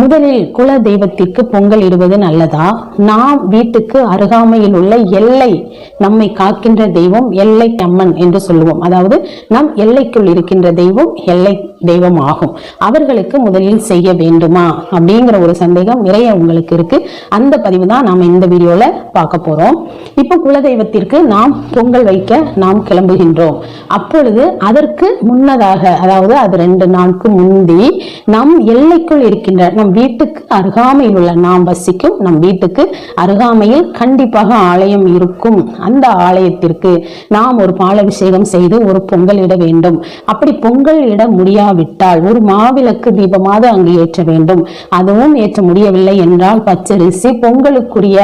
முதலில் குல தெய்வத்திற்கு பொங்கல் இடுவது நல்லதா? நாம் வீட்டுக்கு அருகாமையில் உள்ள எல்லை நம்மை காக்கின்ற தெய்வம் எல்லை அம்மன் என்று சொல்லுவோம். அதாவது நம் எல்லைக்குள் இருக்கின்ற தெய்வம் எல்லை தெய்வம் ஆகும் அவர்களுக்கு முதலில் செய்ய வேண்டுமா? அப்படிங்கிற ஒரு சந்தேகம் நிறைய உங்களுக்கு இருக்கு. அந்த பதிவு தான் நாம் இந்த வீடியோல பார்க்க போறோம். இப்போ குலதெய்வத்திற்கு நாம் பொங்கல் வைக்க நாம் கிளம்புகின்றோம். அப்பொழுது அதற்கு முன்னதாக அதாவது அது ரெண்டு நாளுக்கு முந்தி நம் எல்லைக்குள் இருக்கின்ற நம் வீட்டுக்கு அருகாமையில் உள்ள நாம் வசிக்கும் நம் வீட்டுக்கு அருகாமையில் கண்டிப்பாக ஆலயம் இருக்கும். அந்த ஆலயத்திற்கு நாம் ஒரு பாலபிஷேகம் செய்து ஒரு பொங்கல் இட வேண்டும். அப்படி பொங்கல் இட முடியாவிட்டால் ஒரு மாவிளக்கு தீபமாக அங்கு ஏற்ற வேண்டும். அதுவும் ஏற்ற முடியவில்லை என்றால் பச்சரிசி பொங்கலுக்குரிய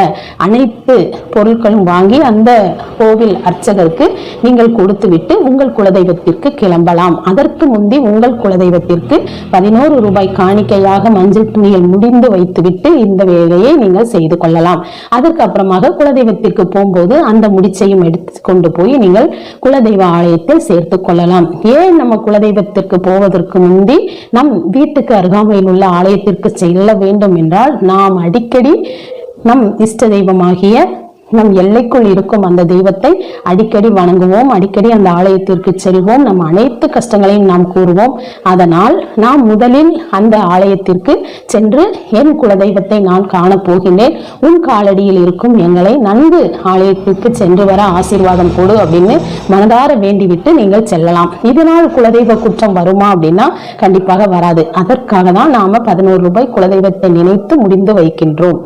அனைத்து பொருட்களும் வாங்கி அந்த கோவில் அர்ச்சகருக்கு நீங்கள் கொடுத்துவிட்டு உங்கள் குலதெய்வத்திற்கு கிளம்பலாம். அதற்கு முந்தி உங்கள் குலதெய்வத்திற்கு பதினோரு ரூபாய் காணிக்கையாக மஞ்சள் நீங்கள் முடிந்து வைத்துவிட்டு இந்த வேலையை நீங்கள் செய்து கொள்ளலாம். அதற்கப்புறமாக குலதெய்வத்திற்கு போகும்போது அந்த முடிச்சையும் எடுத்து கொண்டு போய் நீங்கள் குலதெய்வ ஆலயத்தில் சேர்த்து கொள்ளலாம். ஏன் நம்ம குலதெய்வத்திற்கு போவதற்கு முந்தி நம் வீட்டுக்கு அருகாமையில் உள்ள ஆலயத்திற்கு செல்ல வேண்டும் என்றால் நாம் அடிக்கடி நம் இஷ்ட தெய்வமாகிய நம் எல்லைக்குள் இருக்கும் அந்த தெய்வத்தை அடிக்கடி வணங்குவோம். அடிக்கடி அந்த ஆலயத்திற்கு செல்வோம். நம் அனைத்து கஷ்டங்களையும் நாம் கூறுவோம். அதனால் நாம் முதலில் அந்த ஆலயத்திற்கு சென்று என் குலதெய்வத்தை நான் காணப் போகின்றேன். உன் காலடியில் இருக்கும் எங்களை நன்கு ஆலயத்திற்கு சென்று வர ஆசீர்வாதம் கொடு அப்படின்னு மனதார வேண்டிவிட்டு நீங்கள் செல்லலாம். இதனால் குலதெய்வ குற்றம் வருமா அப்படின்னா கண்டிப்பாக வராது. அதற்காக தான் நாம பதினோரு ரூபாய் குலதெய்வத்தை நினைத்து முடிந்து வைக்கின்றோம்.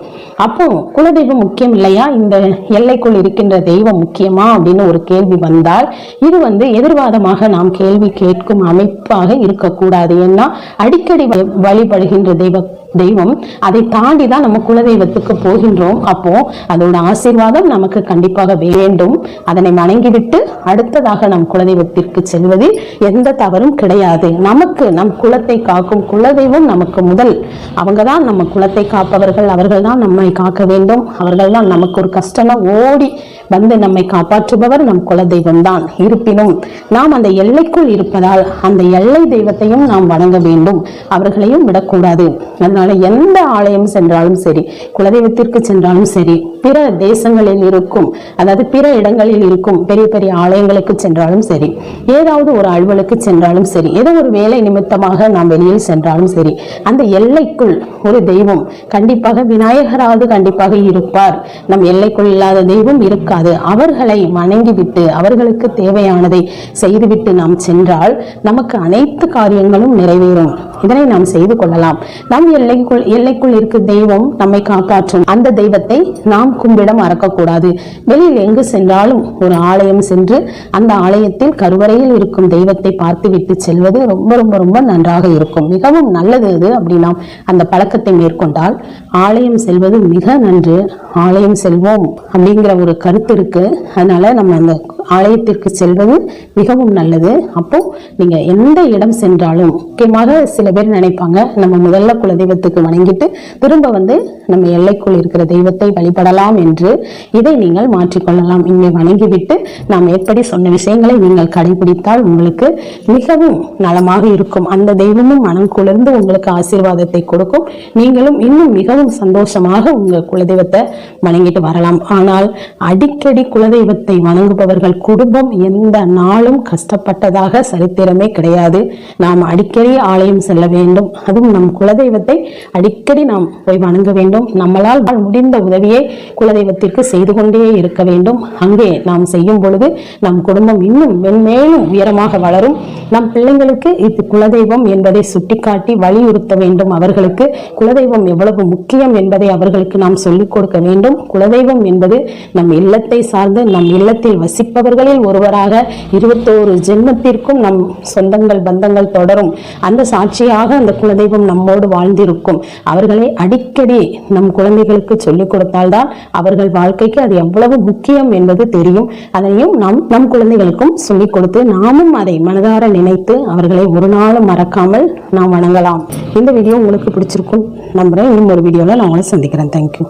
அப்போ குலதெய்வம் முக்கியம் இல்லையா? இந்த எல்லைக்குள் இருக்கின்ற தெய்வம் முக்கியமா அப்படின்னு ஒரு கேள்வி வந்தால் இது வந்து எதிர்வாதமாக நாம் கேள்வி கேட்கும் அமைப்பாக இருக்கக்கூடாது. ஏன்னா அடிக்கடி வழிபடுகின்ற தெய்வ தெய்வம். அதை தாண்டி தான் நம்ம குலதெய்வத்துக்கு போகின்றோம். அப்போ அதோட ஆசீர்வாதம் நமக்கு கண்டிப்பாக வேண்டும். அதனை வணங்கிவிட்டு அடுத்ததாக நம் குலதெய்வத்திற்கு செல்வதில் எந்த தவறும் கிடையாது. நமக்கு நம் குலத்தை காக்கும் குலதெய்வம் நமக்கு முதல். அவங்க தான் நம்ம குலத்தை காப்பவர்கள். அவர்கள் தான் நம்மை காக்க வேண்டும். அவர்கள் தான் நமக்கு ஒரு கஷ்டமா ஓடி வந்து நம்மை காப்பாற்றுபவர் நம் குலதெய்வம் தான் இருப்பினும் நாம் அந்த எல்லைக்குள் இருப்பதால் அந்த எல்லை தெய்வத்தையும் நாம் வணங்க வேண்டும். அவர்களையும் விடக்கூடாது. அதனால எந்த ஆலயம் சென்றாலும் சரி குலதெய்வத்திற்கு சென்றாலும் சரி பிற தேசங்களில் இருக்கும் அதாவது பிற இடங்களில் இருக்கும் பெரிய பெரிய ஆலயங்களுக்கு சென்றாலும் சரி ஏதாவது ஒரு அலுவலுக்கு சென்றாலும் சரி ஏதோ ஒரு வேலை நிமித்தமாக நாம் வெளியில் சென்றாலும் சரி அந்த எல்லைக்குள் ஒரு தெய்வம் கண்டிப்பாக விநாயகராவது கண்டிப்பாக இருப்பார். நம் எல்லைக்குள் இல்லாத தெய்வம் இருக்காது அவர்களை வணங்கிவிட்டு அவர்களுக்கு தேவையானதை செய்துவிட்டு நாம் சென்றால் நமக்கு அனைத்து காரியங்களும் நிறைவேறும். இதனை நாம் செய்து கொள்ளலாம். நம் எல்லைக்குள் எல்லைக்குள் இருக்க தெய்வம் நம்மை காப்பாற்றும். அந்த தெய்வத்தை நாம் கும்பிட மறக்கக்கூடாது. வெளியில் எங்கு சென்றாலும் ஒரு ஆலயம் சென்று அந்த ஆலயத்தில் கருவறையில் இருக்கும் தெய்வத்தை பார்த்துவிட்டு செல்வது ரொம்ப ரொம்ப ரொம்ப நன்றாக இருக்கும். மிகவும் நல்லது அது அப்படி நாம் அந்த பழக்கத்தை மேற்கொண்டால் ஆலயம் செல்வது மிக நன்று. ஆலயம் செல்வோம் அப்படிங்கிற ஒரு கருத்து இருக்கு. அதனால நம்ம அந்த ஆலயத்திற்கு செல்வது மிகவும் நல்லது. அப்போ நீங்க எந்த இடம் சென்றாலும் முக்கியமாக சில பேர் நினைப்பாங்க நம்ம முதல்ல குலதெய்வத்துக்கு வணங்கிட்டு திரும்ப வந்து நம்ம எல்லைக்குள் இருக்கிற தெய்வத்தை வழிபடலாம் என்று. இதை நீங்கள் மாற்றிக்கொள்ளலாம். இங்கே வணங்கிவிட்டு நாம் எப்படி சொன்ன விஷயங்களை நீங்கள் கடைபிடித்தால் உங்களுக்கு மிகவும் நலமாக இருக்கும். அந்த தெய்வமும் மனம் குளிர்ந்து உங்களுக்கு ஆசீர்வாதத்தை கொடுக்கும். நீங்களும் இன்னும் மிகவும் சந்தோஷமாக உங்கள் குலதெய்வத்தை வணங்கிட்டு வரலாம். ஆனால் அடிக்கடி குலதெய்வத்தை வணங்குபவர்கள் குடும்பம் எந்த நாளும் கஷ்டப்பட்டதாக சரித்திரமே கிடையாது. நாம் அடிக்கடி ஆலயம் செல்ல வேண்டும். அதுவும் நம் குலதெய்வத்தை அடிக்கடி நாம் போய் வணங்க வேண்டும். நம்மளால் முடிந்த உதவியை குலதெய்வத்திற்கு செய்து கொண்டே இருக்க வேண்டும். அங்கே நாம் செய்யும் பொழுது நம் குடும்பம் இன்னும் மென்மேலும் உயரமாக வளரும். நம் பிள்ளைங்களுக்கு இது குலதெய்வம் என்பதை சுட்டிக்காட்டி வலியுறுத்த வேண்டும் அவர்களுக்கு. குலதெய்வம் எவ்வளவு முக்கியம் என்பதை அவர்களுக்கு நாம் சொல்லிக் கொடுக்க வேண்டும். குலதெய்வம் என்பது நம் இல்லத்தை சார்ந்து நம் இல்லத்தில் வசிப்பவர் அவர்களில் ஒருவராக இருபத்தோரு ஜென்மத்திற்கும் நம் சொந்தங்கள் பந்தங்கள் தொடரும். அந்த சாட்சியாக அந்த குலதெய்வம் நம்மோடு வாழ்ந்திருக்கும். அவர்களை அடிக்கடி நம் குழந்தைகளுக்கு சொல்லிக் கொடுத்தால்தான் அவர்கள் வாழ்க்கைக்கு அது எவ்வளவு முக்கியம் என்பது தெரியும். அதையும் நாம் நம் குழந்தைகளுக்கும் சொல்லிக் கொடுத்து நாமும் அதை மனதார நினைத்து அவர்களை ஒரு நாளும் மறக்காமல் நாம் வணங்கலாம். இந்த வீடியோ உங்களுக்கு பிடிச்சிருக்கும் நம்புறேன். இன்னும் ஒரு வீடியோவில் நான் உங்களை சந்திக்கிறேன். தேங்க்யூ